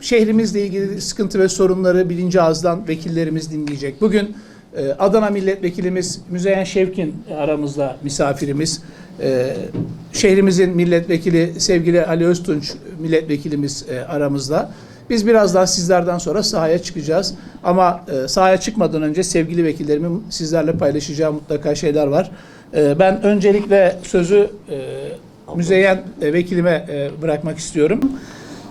Şehrimizle ilgili sıkıntı ve sorunları birinci ağızdan vekillerimiz dinleyecek. Bugün e, Adana Milletvekilimiz Müzeyyen Şevkin aramızda misafirimiz. E, Şehrimizin milletvekili sevgili Ali Öztunç milletvekilimiz e, aramızda. Biz birazdan sizlerden sonra sahaya çıkacağız. Ama sahaya çıkmadan önce sevgili vekillerimin sizlerle paylaşacağı mutlaka şeyler var. Ben öncelikle sözü Müzeyyen vekilime bırakmak istiyorum.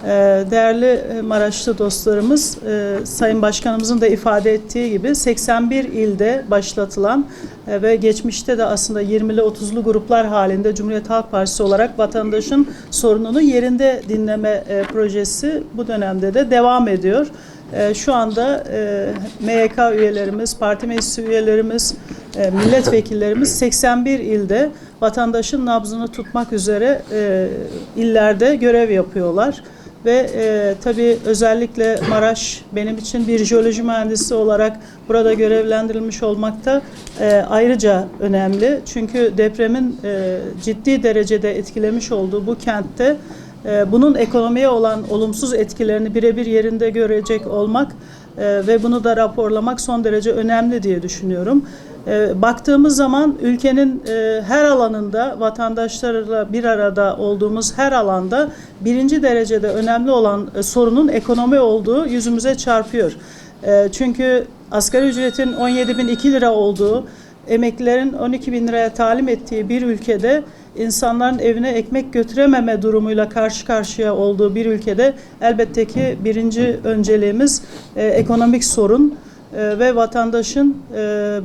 Ee, Değerli e, Maraşlı dostlarımız, e, Sayın Başkanımızın da ifade ettiği gibi 81 ilde başlatılan e, ve geçmişte de aslında 20'li 30'lu gruplar halinde Cumhuriyet Halk Partisi olarak vatandaşın sorununu yerinde dinleme projesi bu dönemde de devam ediyor. Şu anda MYK üyelerimiz, parti meclisi üyelerimiz, milletvekillerimiz 81 ilde vatandaşın nabzını tutmak üzere illerde görev yapıyorlar. Ve e, tabii özellikle Maraş benim için bir jeoloji mühendisi olarak burada görevlendirilmiş olmakta e, ayrıca önemli. Çünkü depremin e, ciddi derecede etkilemiş olduğu bu kentte e, bunun ekonomiye olan olumsuz etkilerini birebir yerinde görecek olmak e, ve bunu da raporlamak son derece önemli diye düşünüyorum. E, baktığımız zaman ülkenin e, her alanında vatandaşlarla bir arada olduğumuz her alanda birinci derecede önemli olan e, sorunun ekonomi olduğu yüzümüze çarpıyor. E, çünkü asgari ücretin 17.002 lira olduğu, emeklilerin 12 bin liraya talim ettiği bir ülkede insanların evine ekmek götürememe durumuyla karşı karşıya olduğu bir ülkede elbette ki birinci önceliğimiz e, ekonomik sorun e, ve vatandaşın e,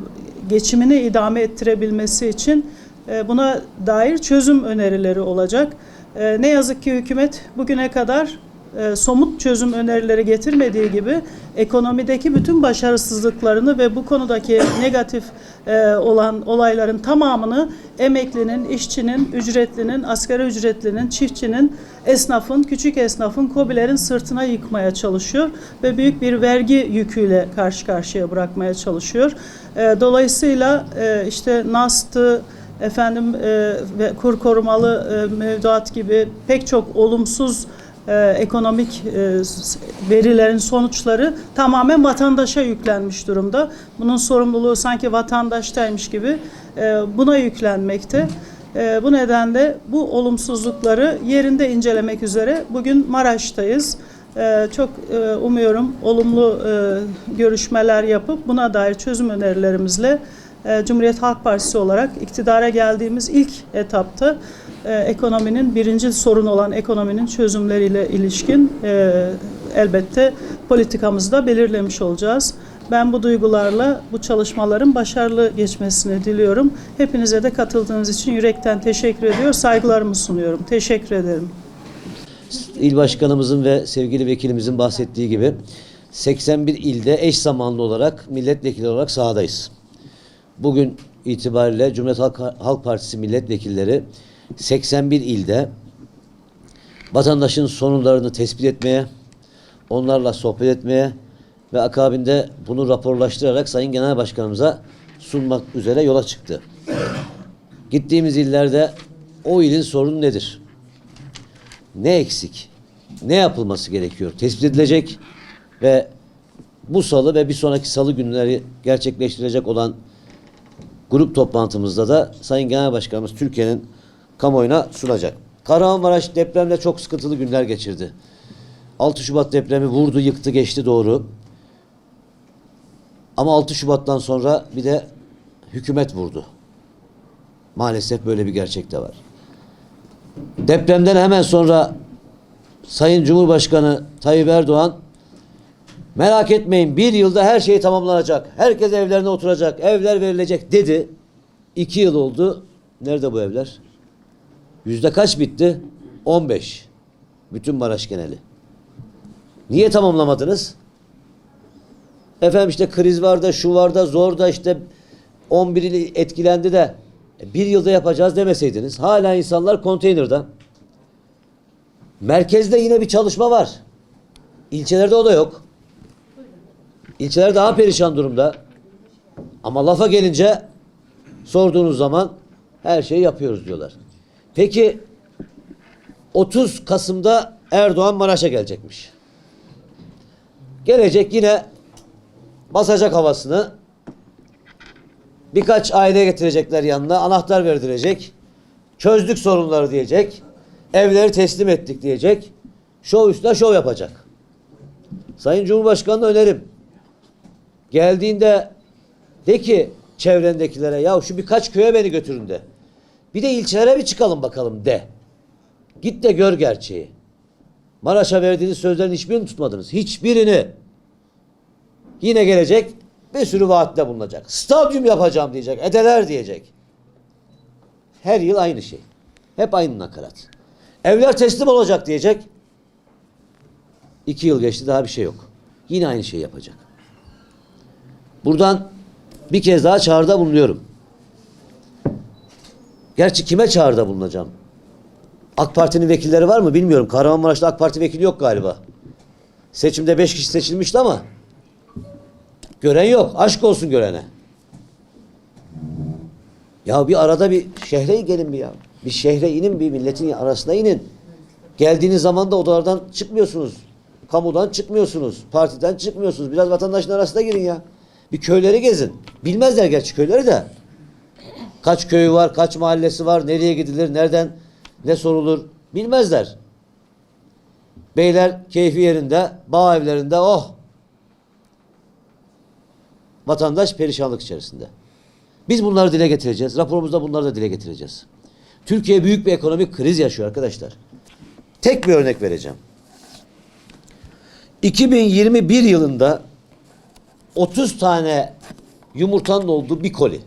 geçimini idame ettirebilmesi için e, buna dair çözüm önerileri olacak. E, ne yazık ki hükümet bugüne kadar e, somut çözüm önerileri getirmediği gibi ekonomideki bütün başarısızlıklarını ve bu konudaki negatif e, olan olayların tamamını emeklinin, işçinin, ücretlinin, asgari ücretlinin, çiftçinin, esnafın, küçük esnafın, kobilerin sırtına yıkmaya çalışıyor ve büyük bir vergi yüküyle karşı karşıya bırakmaya çalışıyor. E, dolayısıyla e, işte NAS'tı, efendim e, ve kur korumalı e, mevduat gibi pek çok olumsuz e, ekonomik e, verilerin sonuçları tamamen vatandaşa yüklenmiş durumda. Bunun sorumluluğu sanki vatandaştaymış gibi e, buna yüklenmekte. E, bu nedenle bu olumsuzlukları yerinde incelemek üzere bugün Maraş'tayız. E, çok e, umuyorum olumlu e, görüşmeler yapıp buna dair çözüm önerilerimizle e, Cumhuriyet Halk Partisi olarak iktidara geldiğimiz ilk etapta e, ekonominin birinci sorun olan ekonominin çözümleriyle ilişkin e, elbette politikamızı da belirlemiş olacağız. Ben bu duygularla bu çalışmaların başarılı geçmesini diliyorum. Hepinize de katıldığınız için yürekten teşekkür ediyor, saygılarımı sunuyorum. Teşekkür ederim. İl başkanımızın ve sevgili vekilimizin bahsettiği gibi 81 ilde eş zamanlı olarak milletvekili olarak sahadayız. Bugün itibariyle Cumhuriyet Halk, Halk Partisi milletvekilleri 81 ilde vatandaşın sorunlarını tespit etmeye, onlarla sohbet etmeye ve akabinde bunu raporlaştırarak Sayın Genel Başkanımıza sunmak üzere yola çıktı. Gittiğimiz illerde o ilin sorunu nedir? ne eksik, ne yapılması gerekiyor tespit edilecek ve bu salı ve bir sonraki salı günleri gerçekleştirecek olan grup toplantımızda da Sayın Genel Başkanımız Türkiye'nin kamuoyuna sunacak. Kahramanmaraş depremde çok sıkıntılı günler geçirdi. 6 Şubat depremi vurdu, yıktı, geçti doğru. Ama 6 Şubat'tan sonra bir de hükümet vurdu. Maalesef böyle bir gerçek de var. Depremden hemen sonra Sayın Cumhurbaşkanı Tayyip Erdoğan merak etmeyin bir yılda her şey tamamlanacak. Herkes evlerine oturacak. Evler verilecek dedi. İki yıl oldu. Nerede bu evler? Yüzde kaç bitti? 15. Bütün Maraş geneli. Niye tamamlamadınız? Efendim işte kriz var da şu var da zor da işte 11 il etkilendi de e, bir yılda yapacağız demeseydiniz. Hala insanlar konteynerda. Merkezde yine bir çalışma var. İlçelerde o da yok. İlçeler daha perişan durumda. Ama lafa gelince sorduğunuz zaman her şeyi yapıyoruz diyorlar. Peki 30 Kasım'da Erdoğan Maraş'a gelecekmiş. Gelecek yine basacak havasını. Birkaç aile getirecekler yanına. Anahtar verdirecek. Çözdük sorunları diyecek. Evleri teslim ettik diyecek. Şov üstüne şov yapacak. Sayın Cumhurbaşkanı'na önerim. Geldiğinde de ki çevrendekilere ya şu birkaç köye beni götürün de. Bir de ilçelere bir çıkalım bakalım de. Git de gör gerçeği. Maraş'a verdiğiniz sözlerin hiçbirini tutmadınız. Hiçbirini. Yine gelecek bir sürü vaatte bulunacak. Stadyum yapacağım diyecek. Edeler diyecek. Her yıl aynı şey. Hep aynı nakarat. Evler teslim olacak diyecek. İki yıl geçti daha bir şey yok. Yine aynı şey yapacak. Buradan bir kez daha çağrıda bulunuyorum. Gerçi kime çağrıda bulunacağım? AK Parti'nin vekilleri var mı bilmiyorum. Kahramanmaraş'ta AK Parti vekili yok galiba. Seçimde beş kişi seçilmişti ama gören yok. Aşk olsun görene. Ya bir arada bir şehre gelin bir ya. Bir şehre inin bir milletin arasına inin. Geldiğiniz zaman da odalardan çıkmıyorsunuz. Kamudan çıkmıyorsunuz. Partiden çıkmıyorsunuz. Biraz vatandaşın arasına girin ya. Bir köyleri gezin. Bilmezler gerçi köyleri de. Kaç köyü var, kaç mahallesi var, nereye gidilir, nereden ne sorulur bilmezler. Beyler keyfi yerinde, bağ evlerinde oh. Vatandaş perişanlık içerisinde. Biz bunları dile getireceğiz. Raporumuzda bunları da dile getireceğiz. Türkiye büyük bir ekonomik kriz yaşıyor arkadaşlar. Tek bir örnek vereceğim. 2021 yılında 30 tane yumurtanın olduğu bir koli.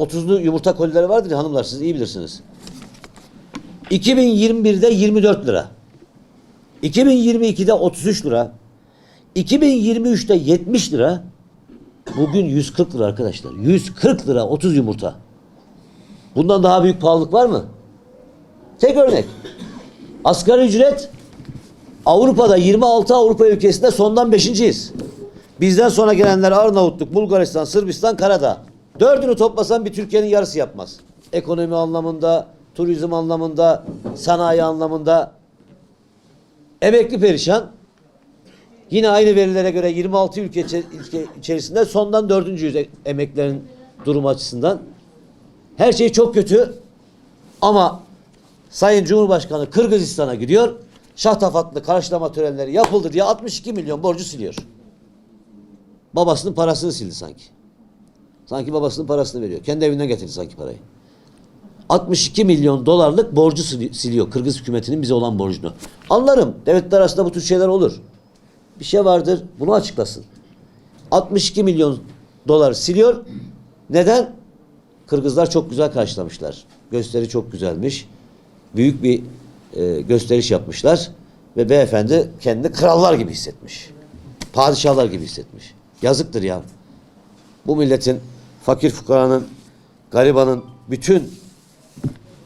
30'lu yumurta kolileri vardır ya hanımlar siz iyi bilirsiniz. 2021'de 24 lira. 2022'de 33 lira. 2023'te 70 lira. Bugün 140 lira arkadaşlar. 140 lira 30 yumurta. Bundan daha büyük pahalılık var mı? Tek örnek. Asgari ücret Avrupa'da 26 Avrupa ülkesinde sondan beşinciyiz. Bizden sonra gelenler Arnavutluk, Bulgaristan, Sırbistan, Karadağ. Dördünü toplasan bir Türkiye'nin yarısı yapmaz. Ekonomi anlamında, turizm anlamında, sanayi anlamında. Emekli perişan. Yine aynı verilere göre 26 ülke, içe- ülke içerisinde sondan dördüncüyüz emeklerin durumu açısından. Her şey çok kötü ama Sayın Cumhurbaşkanı Kırgızistan'a gidiyor. Şahtafatlı karşılama törenleri yapıldı diye 62 milyon borcu siliyor. Babasının parasını sildi sanki. Sanki babasının parasını veriyor. Kendi evinden getirdi sanki parayı. 62 milyon dolarlık borcu sili- siliyor. Kırgız hükümetinin bize olan borcunu. Anlarım. Devletler arasında bu tür şeyler olur. Bir şey vardır. Bunu açıklasın. 62 milyon dolar siliyor. Neden? Kırgızlar çok güzel karşılamışlar. Gösteri çok güzelmiş. Büyük bir e, gösteriş yapmışlar. Ve beyefendi kendini krallar gibi hissetmiş. Padişahlar gibi hissetmiş. Yazıktır ya. Bu milletin fakir fukaranın, garibanın bütün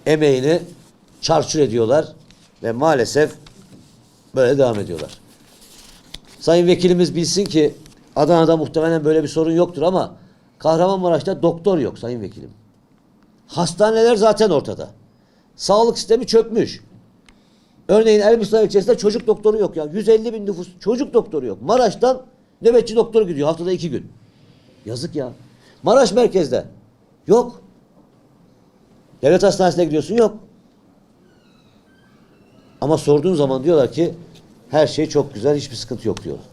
emeğini çarçur ediyorlar ve maalesef böyle devam ediyorlar. Sayın vekilimiz bilsin ki Adana'da muhtemelen böyle bir sorun yoktur ama Kahramanmaraş'ta doktor yok sayın vekilim. Hastaneler zaten ortada. Sağlık sistemi çökmüş. Örneğin Elbistan ilçesinde çocuk doktoru yok ya. 150 bin nüfus çocuk doktoru yok. Maraş'tan nöbetçi doktor gidiyor haftada iki gün. Yazık ya. Maraş merkezde. Yok. Devlet hastanesine gidiyorsun yok. Ama sorduğun zaman diyorlar ki her şey çok güzel, hiçbir sıkıntı yok diyorlar.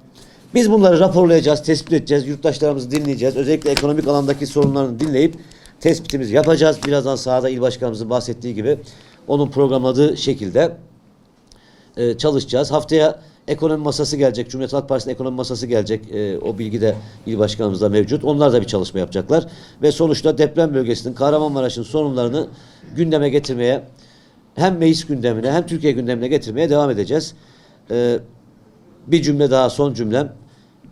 Biz bunları raporlayacağız, tespit edeceğiz, yurttaşlarımızı dinleyeceğiz. Özellikle ekonomik alandaki sorunlarını dinleyip tespitimizi yapacağız. Birazdan sahada il başkanımızın bahsettiği gibi onun programladığı şekilde e, çalışacağız. Haftaya ekonomi masası gelecek. Cumhuriyet Halk Partisi'nin ekonomi masası gelecek. E, o bilgi de il başkanımızda mevcut. Onlar da bir çalışma yapacaklar. Ve sonuçta deprem bölgesinin Kahramanmaraş'ın sorunlarını gündeme getirmeye hem meclis gündemine hem Türkiye gündemine getirmeye devam edeceğiz. E, bir cümle daha son cümlem.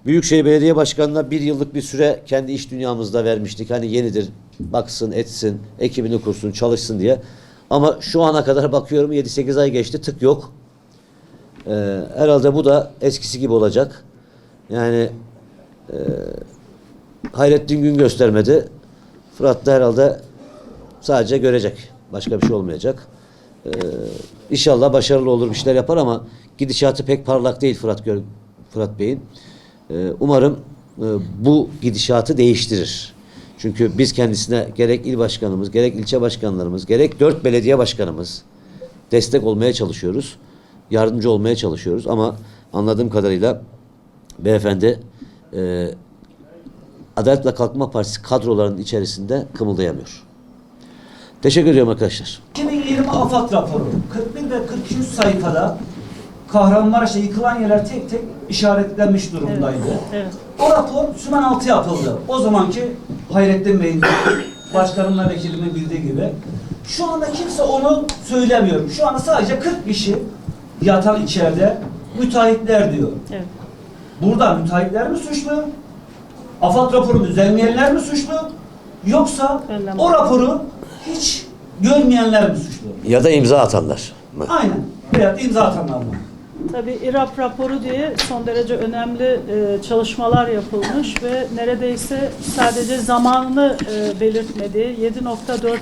Büyükşehir Belediye Başkanı'na bir yıllık bir süre kendi iş dünyamızda vermiştik. Hani yenidir, baksın, etsin, ekibini kursun, çalışsın diye. Ama şu ana kadar bakıyorum 7-8 ay geçti, tık yok. Ee, herhalde bu da eskisi gibi olacak. Yani e, Hayrettin gün göstermedi. Fırat da herhalde sadece görecek. Başka bir şey olmayacak. Ee, inşallah başarılı olur bir şeyler yapar ama gidişatı pek parlak değil Fırat Gör- Fırat Bey'in. E, umarım e, bu gidişatı değiştirir. Çünkü biz kendisine gerek il başkanımız, gerek ilçe başkanlarımız, gerek dört belediye başkanımız destek olmaya çalışıyoruz. Yardımcı olmaya çalışıyoruz ama anladığım kadarıyla beyefendi e, Adalet ve Kalkınma Partisi kadrolarının içerisinde kımıldayamıyor. Teşekkür ediyorum arkadaşlar. 2020 AFAD raporu 41 ve 43 sayfada Kahramanmaraş'ta yıkılan yerler tek tek işaretlenmiş durumdaydı. Evet. O rapor sümen altı yapıldı. O zamanki Hayrettin Bey'in başkanımla vekilimin bildiği gibi. Şu anda kimse onu söylemiyor. Şu anda sadece 40 kişi yatan içeride müteahhitler diyor. Evet. Burada müteahhitler mi suçlu? AFAD raporunu düzenleyenler mi suçlu? Yoksa Önlem. o raporu hiç görmeyenler mi suçlu? Ya da imza atanlar mı? Aynen. Veyahut imza atanlar mı? Tabii İRAP raporu diye son derece önemli e, çalışmalar yapılmış ve neredeyse sadece zamanını e, belirtmediği 7.4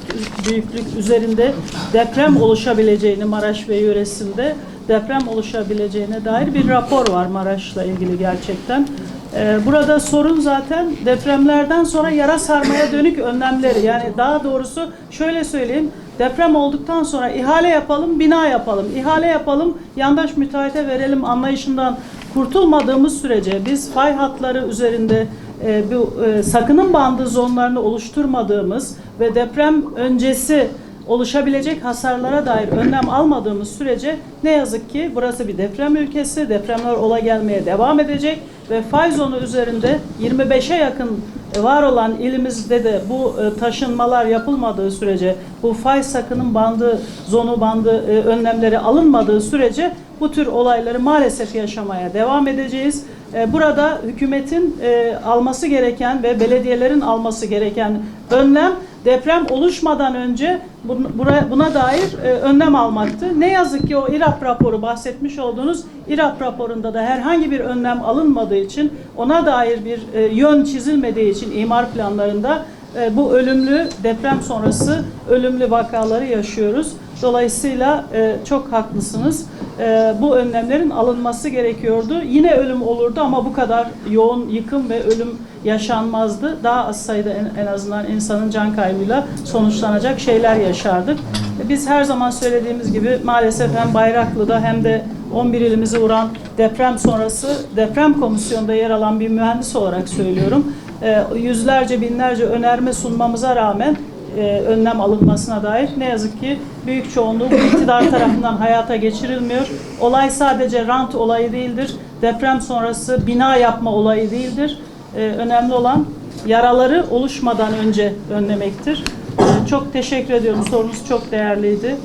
büyüklük üzerinde deprem oluşabileceğini Maraş ve yöresinde deprem oluşabileceğine dair bir rapor var Maraş'la ilgili gerçekten. E, Burada sorun zaten depremlerden sonra yara sarmaya dönük önlemleri. Yani daha doğrusu şöyle söyleyeyim. Deprem olduktan sonra ihale yapalım, bina yapalım. İhale yapalım, yandaş müteahhite verelim anlayışından kurtulmadığımız sürece biz fay hatları üzerinde e, bu e, sakının bandı zonlarını oluşturmadığımız ve deprem öncesi oluşabilecek hasarlara dair önlem almadığımız sürece ne yazık ki burası bir deprem ülkesi. Depremler ola gelmeye devam edecek ve fay zonu üzerinde 25'e yakın var olan ilimizde de bu e, taşınmalar yapılmadığı sürece, bu fay sakının bandı, zonu bandı e, önlemleri alınmadığı sürece bu tür olayları maalesef yaşamaya devam edeceğiz. E, Burada hükümetin e, alması gereken ve belediyelerin alması gereken önlem deprem oluşmadan önce bun- buna, dair e, önlem almaktı. Ne yazık ki o İRAP raporu bahsetmiş olduğunuz İRAP raporunda da herhangi bir önlem alınmadığı için ona dair bir yön çizilmediği için imar planlarında e, bu ölümlü deprem sonrası ölümlü vakaları yaşıyoruz. Dolayısıyla e, çok haklısınız. E, bu önlemlerin alınması gerekiyordu. Yine ölüm olurdu ama bu kadar yoğun yıkım ve ölüm yaşanmazdı. Daha az sayıda en, en azından insanın can kaybıyla sonuçlanacak şeyler yaşardık. E, Biz her zaman söylediğimiz gibi maalesef hem Bayraklı'da hem de 11 ilimizi vuran deprem sonrası deprem komisyonunda yer alan bir mühendis olarak söylüyorum. E, yüzlerce binlerce önerme sunmamıza rağmen e, önlem alınmasına dair ne yazık ki büyük çoğunluğu iktidar tarafından hayata geçirilmiyor. Olay sadece rant olayı değildir. Deprem sonrası bina yapma olayı değildir. E, önemli olan yaraları oluşmadan önce önlemektir. E, çok teşekkür ediyorum. Sorunuz çok değerliydi.